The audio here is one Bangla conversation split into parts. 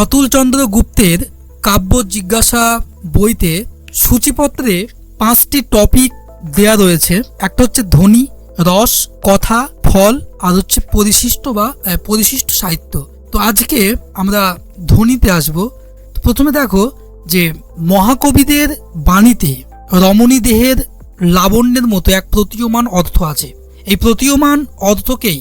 অতুলচন্দ্র গুপ্তের কাব্য জিজ্ঞাসা বইতে সূচিপত্রে পাঁচটি টপিক দেয়া রয়েছে। একটা হচ্ছে ধ্বনি, রস, কথা, ফল, আর হচ্ছে পরিশিষ্ট বা পরিশিষ্ট সাহিত্য। তো আজকে আমরা ধ্বনিতে আসব। প্রথমে দেখো যে মহাকবিদের বাণীতে রমণী দেহের লাবণ্যের মতো এক প্রতীয়মান অর্থ আছে। এই প্রতীয়মান অর্থকেই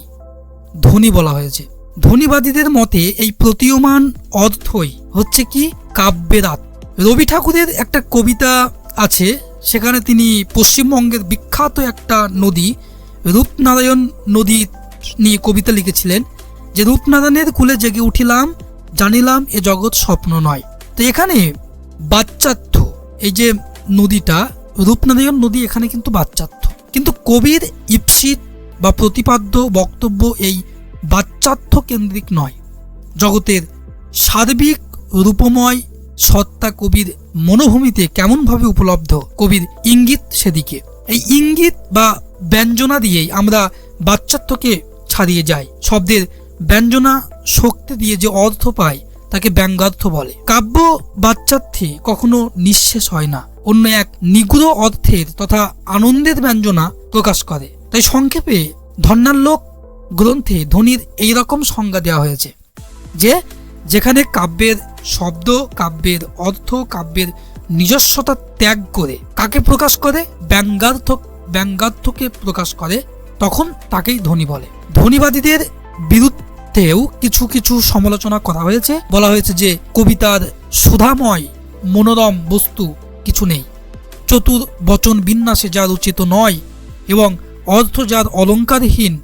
ধ্বনি বলা হয়েছে। ধ্বনিবাদীদের মতে এই প্রতীয়মান অর্থই হচ্ছে কি কাব্যেরাত রবি ঠাকুরের একটা কবিতা আছে, সেখানে তিনি পশ্চিমবঙ্গের বিখ্যাত একটা নদী, রূপনারায়ণ নদী নিয়ে কবিতা লিখেছিলেন, যে রূপনারায়ণের কুলে জেগে উঠিলাম, জানিলাম এ জগৎ স্বপ্ন নয়। তো এখানে বাচ্চার্থ এই যে নদীটা, রূপনারায়ণ নদী এখানে কিন্তু বাচ্চার্থ কিন্তু কবির ইপসিত বা প্রতিপাদ্য বক্তব্য এই বাচ্চার্থ কেন্দ্রিক নয়। জগতের সার্বিক রূপময় সত্তা কবির মনোভূমিতে কেমনভাবে উপলব্ধ? কবির ইঙ্গিত সেদিকে। এই ইঙ্গিত বা ব্যঞ্জনা দিয়েই আমরা বাচ্চাত্বকে ছাড়িয়ে যাই। শব্দের ব্যঞ্জনা শক্তি দিয়ে যে অর্থ পায় তাকে ব্যঙ্গার্থ বলে। কাব্য বাচ্চার্থে কখনো নিঃশেষ হয় না। অন্য এক নিগুড় অর্থের তথা আনন্দের ব্যঞ্জনা প্রকাশ করে। তাই সংক্ষেপে ধন্যালোক গ্রন্থে ধ্বনির এই রকম সংজ্ঞা দেওয়া হয়েছে যে যেখানে কাব্যের শব্দ, কাব্যের অর্থ, কাব্যের নিজস্বতা ত্যাগ করে কাকে প্রকাশ করে? ব্যঙ্গার্থক, ব্যঙ্গার্থকে প্রকাশ করে, তখন তাকেই ধ্বনি বলে। ধ্বনিবাদীদের বিরুদ্ধেও কিছু কিছু সমালোচনা করা হয়েছে। বলা হয়েছে যে কবিতার সুধাময়, মনোরম বস্তু কিছু নেই। চতুর বচন বিন্যাসে যা রচিত নয় এবং অর্থ যার অলঙ্কারহীন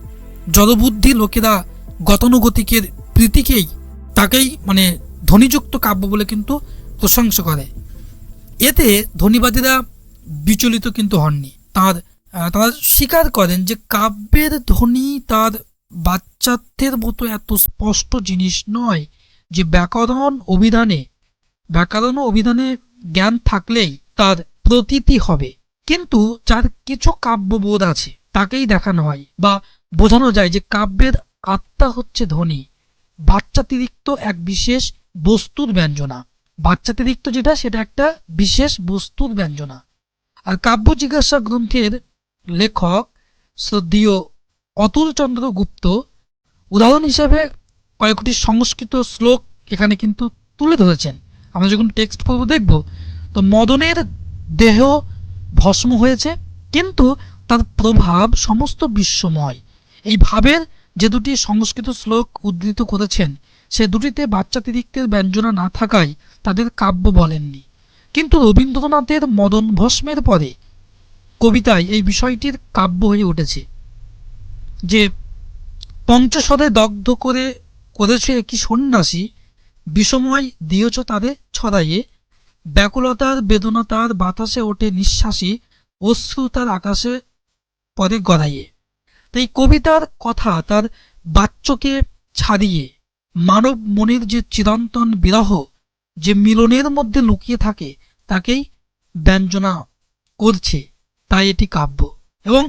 জড়বুদ্ধি লোকেরা গতানুগতিকের প্রীতিকেই তাকেই মানে ধ্বনিযুক্ত কাব্য বলে কিন্তু প্রশংসা করে। এতে ধ্বনিবাদীরা বিচলিত কিন্তু হননি। তার তারা স্বীকার করেন যে কাব্যের ধ্বনি তার বাচ্চাত্বের মতো এত স্পষ্ট জিনিস নয় যে ব্যাকরণ অভিধানে ব্যাকরণ অভিধানে জ্ঞান থাকলেই তার প্রতীতি হবে। কিন্তু যার কিছু কাব্যবোধ আছে। তাকেই দেখানো হয় বা বোঝানো যায় যে কাব্যের আত্মা হচ্ছে ধ্বনি বাচ্চাতিরিক্ত এক বিশেষ বস্তুর ব্যঞ্জনা। বাচ্চাতিরিক্ত যেটা, সেটা একটা বিশেষ বস্তুর ব্যঞ্জনা। আর কাব্য জিজ্ঞাসা গ্রন্থের লেখক শ্রদ্ধীয় অতুলচন্দ্র গুপ্ত, উদাহরণ হিসেবে কয়েকটি সংস্কৃত শ্লোক এখানে কিন্তু তুলে ধরেছেন। আমরা যখন টেক্সট পড়ব দেখব, তো মদনের দেহ ভস্ম হয়েছে, কিন্তু তার প্রভাব সমস্ত বিশ্বময়। এই ভাবের যে দুটি সংস্কৃত শ্লোক উদ্ধৃত করেছেন, সে দুটিতে বাচ্চাতিরিক্তের ব্যঞ্জনা না থাকায় তাদের কাব্য বলেননি। কিন্তু রবীন্দ্রনাথের মদন ভস্মের পরে কবিতায় এই বিষয়টির কাব্য হয়ে উঠেছে, যে পঞ্চশদে দগ্ধ করে করেছে কি সন্ন্যাসী, বিষময় দিয়েছ তাদের ছড়াইয়ে, ব্যাকুলতার বেদনা তার বাতাসে ওঠে নিঃশ্বাসী, অশ্রু তার আকাশে পরে গড়াইয়ে তো এই কবিতার কথা, তার বাচ্চকে ছাড়িয়ে, মানব মনের যে চিরন্তন বিরহ, যে মিলনের মধ্যে লুকিয়ে থাকে, তাকেই ব্যঞ্জনা করছে, তাই এটি কাব্য। এবং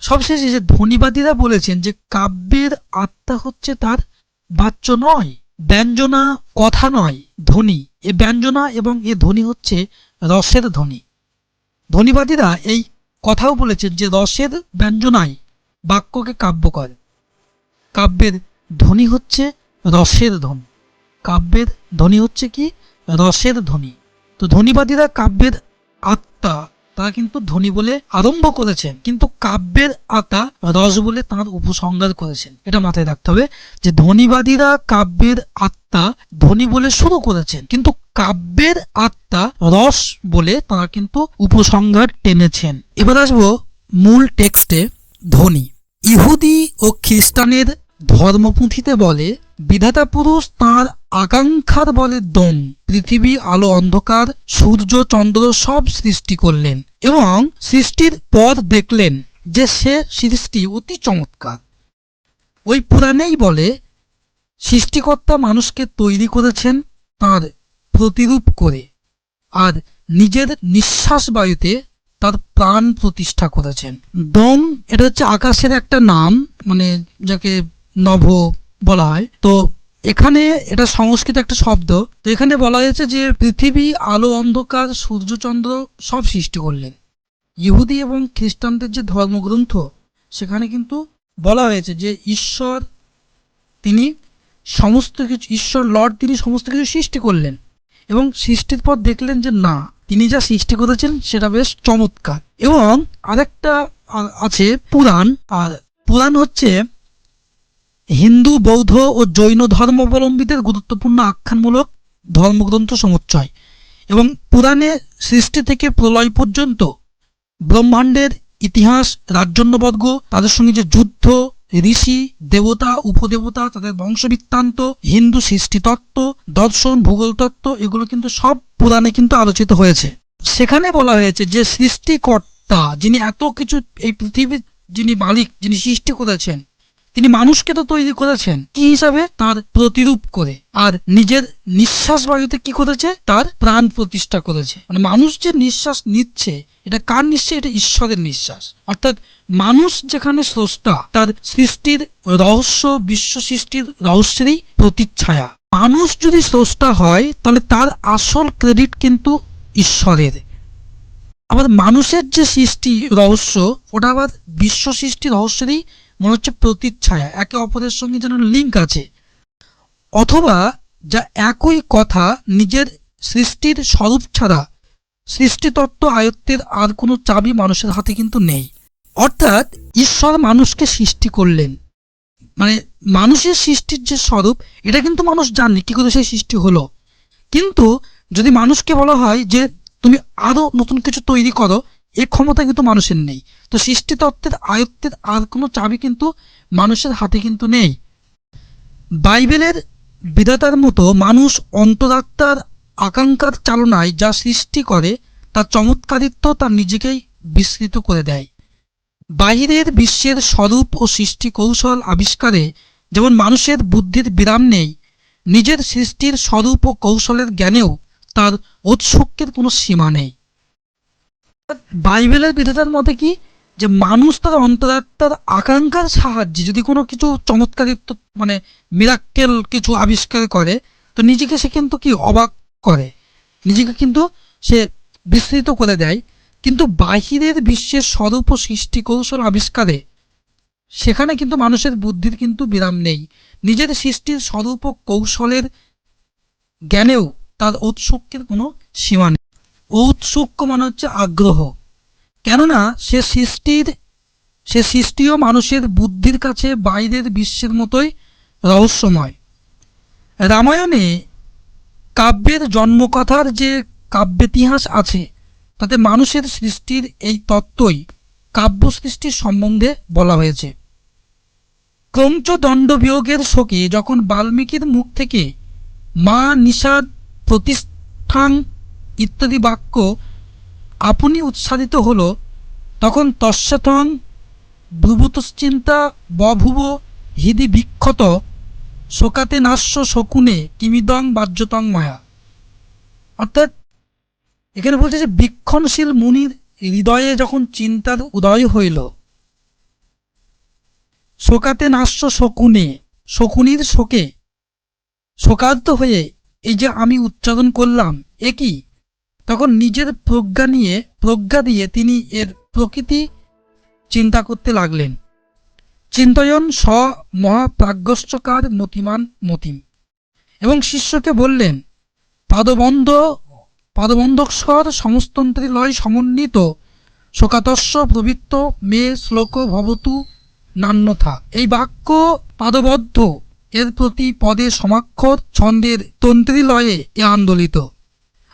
সবশেষে যে ধ্বনিবাদীরা বলেছেন যে কাব্যের আত্মা হচ্ছে তার বাচ্য নয়, ব্যঞ্জনা কথা নয় ধ্বনি এ ব্যঞ্জনা এবং এ ধ্বনি হচ্ছে রসের ধ্বনি ধ্বনিবাদীরা এই কথাও বলেছেন যে রসের ব্যঞ্জনায় বাক্যকে কাব্য করে। কাব্যের ধ্বনি হচ্ছে রসের ধ্বনি। কাব্যের ধ্বনি হচ্ছে কি? রসের ধ্বনি। তো ধ্বনিবাদীরা কাব্যের আত্মা, তারা কিন্তু ধ্বনি বলে আরম্ভ করেছেন। কিন্তু কাব্যের আত্মা রস বলে তাঁর উপসংহার করেছেন। এটা মাথায় রাখতে হবে যে ধ্বনিবাদীরা কাব্যের আত্মা ধ্বনি বলে শুরু করেছেন। কিন্তু কাব্যের আত্মা রস বলে তারা কিন্তু উপসংহার টেনেছেন। এবার আসব মূল টেক্সটে ধ্বনি। ইহুদি ও খ্রিস্টানের ধর্মপুঁথিতে বলে, বিধাতা পুরুষ তাঁর আকাঙ্ক্ষার বলে দম, পৃথিবী, আলো, অন্ধকার, সূর্য, চন্দ্র সব সৃষ্টি করলেন এবং সৃষ্টির পর দেখলেন যে সে সৃষ্টি অতি চমৎকার। ওই পুরাণেই বলে, সৃষ্টিকর্তা মানুষকে তৈরি করেছেন তার প্রতিরূপ করে, আর নিজের নিঃশ্বাস বায়ুতে তার প্রাণ প্রতিষ্ঠা করেছেন। দম, এটা হচ্ছে আকাশের একটা নাম মানে যাকে নভ বলা হয়। তো এখানে এটা সংস্কৃত একটা শব্দ। তো এখানে বলা হয়েছে যে পৃথিবী, আলো, অন্ধকার সূর্যচন্দ্র সব সৃষ্টি করলেন। ইহুদি এবং খ্রিস্টানদের যে ধর্মগ্রন্থ, সেখানে কিন্তু বলা হয়েছে যে ঈশ্বর তিনি সমস্ত কিছু, ঈশ্বর, লর্ড তিনি সমস্ত কিছু সৃষ্টি করলেন। এবং সৃষ্টির পর দেখলেন যে না, তিনি যা সৃষ্টি করেছেন সেটা বেশ চমৎকার। এবং আরেকটা আছে পুরাণ, আর পুরাণ হচ্ছে হিন্দু, বৌদ্ধ ও জৈন ধর্মাবলম্বীদের গুরুত্বপূর্ণ আখ্যানমূলক ধর্মগ্রন্থ সমুচ্চয়। এবং পুরাণে সৃষ্টি থেকে প্রলয় পর্যন্ত ব্রহ্মাণ্ডের ইতিহাস, রাজন্যবর্গ, তাদের সঙ্গে যে যুদ্ধ ঋষি, দেবতা, উপদেবতা, তাদের বংশবৃত্তান্ত, হিন্দু সৃষ্টিতত্ত্ব, দর্শন ভূগোল তত্ত্ব এগুলো কিন্তু সব পুরাণে কিন্তু আলোচিত হয়েছে। সেখানে বলা হয়েছে যে সৃষ্টিকর্তা, যিনি এত কিছু এই পৃথিবীর যিনি মালিক, যিনি সৃষ্টি করেছেন, তিনি মানুষকে তো তৈরি করেছেন, কি হিসাবে? তার প্রতিরূপ করে। আর নিজের নিঃশ্বাস বায়ুতে কি করেছে? তার প্রাণ প্রতিষ্ঠা করেছে। মানে মানুষ যে নিঃশ্বাস নিচ্ছে এটা কার নিশ্চয়? এটা ঈশ্বরের নিঃশ্বাস। অর্থাৎ মানুষ যেখানে স্রষ্টা, তার সৃষ্টির রহস্য, বিশ্ব সৃষ্টির রহস্যেরই প্রতিচ্ছায়া। মানুষ যদি স্রষ্টা হয়, তাহলে তার আসল ক্রেডিট কিন্তু ঈশ্বরের। আবার মানুষের যে সৃষ্টি রহস্য, ওটা আবার বিশ্ব সৃষ্টি রহস্যেরই মনে হচ্ছে প্রতিচ্ছায়া। একে অপরের সঙ্গে যেন লিঙ্ক আছে। অথবা যা একই কথা নিজের সৃষ্টির স্বরূপ ছাড়া সৃষ্টিতত্ত্ব আয়ত্তের আর কোনো চাবি মানুষের হাতে কিন্তু নেই। অর্থাৎ ঈশ্বর মানুষকে সৃষ্টি করলেন। মানে মানুষের সৃষ্টির যে স্বরূপ, এটা কিন্তু মানুষ জানে কি করে সেই সৃষ্টি হলো। কিন্তু যদি মানুষকে বলা হয় যে তুমি আরও নতুন কিছু তৈরি করো, এ ক্ষমতা কিন্তু মানুষের নেই। তো সৃষ্টিতত্ত্বের আয়ত্তের আর কোনো চাবি কিন্তু মানুষের হাতে কিন্তু নেই। বাইবেলের বিধাতার মতো মানুষ অন্তরাত্মার আকাঙ্ক্ষার চালনায় যা সৃষ্টি করে তার চমৎকারিত্ব তার নিজেকেই বিস্তৃত করে দেয়। বাহিরের বিশ্বের স্বরূপ ও সৃষ্টি কৌশল আবিষ্কারে যেমন মানুষের বুদ্ধির বিরাম নেই, নিজের সৃষ্টির স্বরূপ ও কৌশলের জ্ঞানেও তার ঔৎসুক্যের কোনো সীমা নেই। বাইবেলের বিধাতার মতে কি? যে মানুষ তার অন্তরাত্মার আকাঙ্ক্ষার সাহায্যে যদি কোনো কিছু চমৎকারিত্ব মানে মিরাক্কেল কিছু আবিষ্কার করে, তো নিজেকে সে কিন্তু কি অবাক করে। নিজেকে কিন্তু সে বিস্তৃত করে দেয়। কিন্তু বাহিরের বিশ্বের স্বরূপ ও সৃষ্টি কৌশল আবিষ্কারে সেখানে কিন্তু মানুষের বুদ্ধির কিন্তু বিরাম নেই। নিজের সৃষ্টির স্বরূপ ও কৌশলের জ্ঞানেও তার ঔৎসুক্যের কোনো সীমা নেই। ঔৎসুক্য মানে হচ্ছে আগ্রহ। কেননা সে সৃষ্টির, সে সৃষ্টিও মানুষের বুদ্ধির কাছে বাইরের বিশ্বের মতোই রহস্যময়। রামায়ণে কাব্যের জন্মকথার যে কাব্যেতিহাস আছে, তাতে মানুষের সৃষ্টির এই তত্ত্বই কাব্য সৃষ্টির সম্বন্ধে বলা হয়েছে। ক্রঞ্চ দণ্ড বিয়োগের শোকে যখন বাল্মীকির মুখ থেকে মা নিষাদ প্রতিষ্ঠান ইত্যাদি বাক্য আপনি উৎসারিত হলো, তখন তস্যাথং ব্রুভুতশ্চিন্তা বভুব হৃদি বিক্ষত শোকাতে নাস্য শকুনে, কিমিদং বাহ্যতং মায়া। অর্থাৎ, এখানে বলছে যে বিক্ষণশীল মুনির হৃদয়ে যখন চিন্তার উদয় হইল, শোকাতে নাস্য শকুনে, শকুনির শোকে শোকার্ত হয়ে এই যে আমি উচ্চারণ করলাম, এ কি? তখন নিজের প্রজ্ঞা নিয়ে, প্রজ্ঞা দিয়ে তিনি এর প্রকৃতি চিন্তা করতে লাগলেন। চিন্তয়ন স মহাপ্রাজ্ঞশ্চকার মতিমান মতিম। এবং শিষ্যকে বললেন, পাদবন্ধ পাদবন্ধস্বর সমস্তন্ত্রী লয় সমন্বিত, শোকাতস্য প্রবৃত্ত মে শ্লোক ভবতু নান্যথা। এই বাক্য পাদবদ্ধ, এর প্রতি পদে সমাক্ষর ছন্দের তন্ত্রীলয়ে এ আন্দোলিত।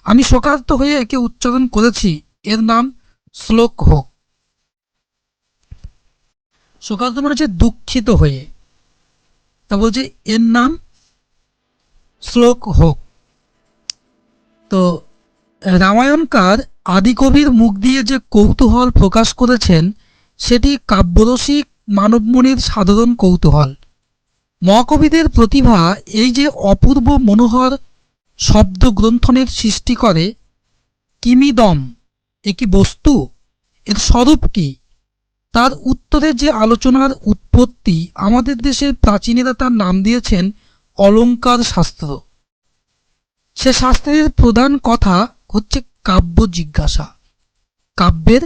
আমি শোকার্ত হয়ে একে উচ্চারণ করেছি, এর নাম শ্লোক হোক। শোকার্ত মানে হচ্ছে দুঃখিত হয়ে, তা বলছে, এর নাম শ্লোক হোক। তো রামায়ণকার আদিকবির মুখ দিয়ে যে কৌতূহল প্রকাশ করেছেন, সেটি কাব্যরসিক মানবমনির সাধারণ কৌতূহল। মহাকবিদের প্রতিভা এই যে অপূর্ব মনোহর শব্দ গ্রন্থনের সৃষ্টি করে, কিমিদম, এ কি বস্তু? এর স্বরূপ কি? তার উত্তরে যে আলোচনার উৎপত্তি আমাদের দেশের প্রাচীনেরা তার নাম দিয়েছেন অলঙ্কার শাস্ত্র। সে শাস্ত্রের প্রধান কথা হচ্ছে কাব্য জিজ্ঞাসা। কাব্যের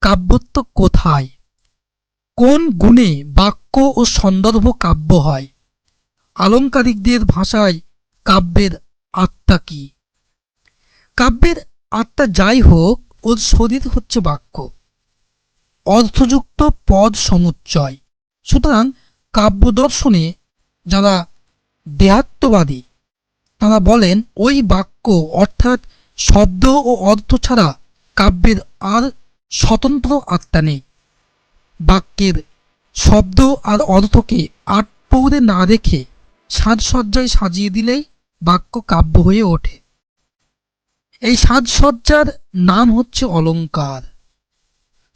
কাব্যত্ব কোথায়? কোন গুণে বাক্য ও সন্দর্ভ কাব্য হয়? আলংকারিকদের ভাষায় কাব্যের আত্মা কি? কাব্যের আত্মা যাই হোক, ওর শরীর হচ্ছে বাক্য। অর্থযুক্ত পদ সমুচ্চয়। সুতরাং কাব্য দর্শনে যারা দেহাত্মবাদী, তারা বলেন ওই বাক্য অর্থাৎ শব্দ ও অর্থ ছাড়া কাব্যের আর স্বতন্ত্র আত্মা নেই। বাক্যের শব্দ আর অর্থকে আট পৌরে না রেখে সাজসজ্জায় সাজিয়ে দিলেই বাক্য কাব্য হয়ে ওঠে। এই সাজসজ্জার নাম হচ্ছে অলংকার।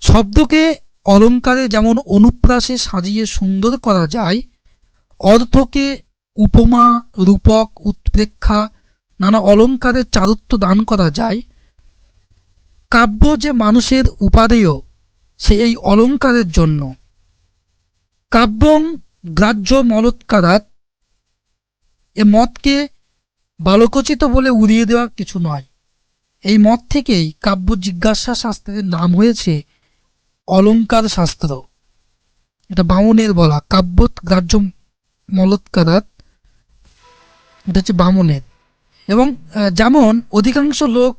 শব্দকে অলংকারে যেমন অনুপ্রাসে সাজিয়ে সুন্দর করা যায়, অর্থকে উপমা, রূপক, উৎপ্রেক্ষা, নানা অলংকারের চারুত্ব দান করা যায়। কাব্য যে মানুষের উপাদেয়, সে এই অলংকারের জন্য। কাব্যং গ্রাহ্য মলৎকারাত এ মতকে বালকোচিত বলে উড়িয়ে দেওয়া কিছু নয়। এই মত থেকেই কাব্য জিজ্ঞাসা শাস্ত্রের নাম হয়েছে অলংকার শাস্ত্র। এটা বামনের বলা। কাব্য গ্রাহ্য মলৎকারাত, এটা হচ্ছে বামনের। এবং যেমন অধিকাংশ লোক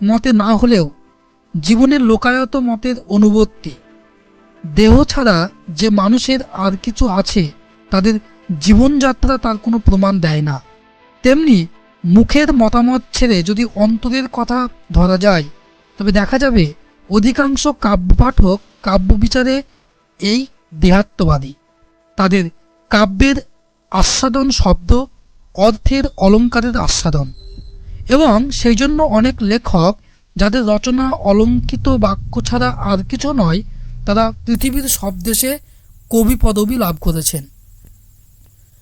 মতে না হলেও জীবনের লোকায়ত মতের অনুবর্তী। দেহ ছাড়া যে মানুষের আর কিছু আছে, তাদের জীবনযাত্রা তার কোনো প্রমাণ দেয় না। তেমনি মুখের মতামত ছেড়ে যদি অন্তরের কথা ধরা যায়, তবে দেখা যাবে অধিকাংশ কাব্য পাঠক কাব্য বিচারে এই দেহাত্মবাদী। তাদের কাব্যের আস্বাদন শব্দ অর্থের অলঙ্কারের আস্বাদন। এবং সেই জন্য অনেক লেখক যাদের রচনা অলঙ্কিত বাক্য ছাড়া আর কিছু নয়, তারা পৃথিবীর সব দেশে কবি পদবি লাভ করেছেন।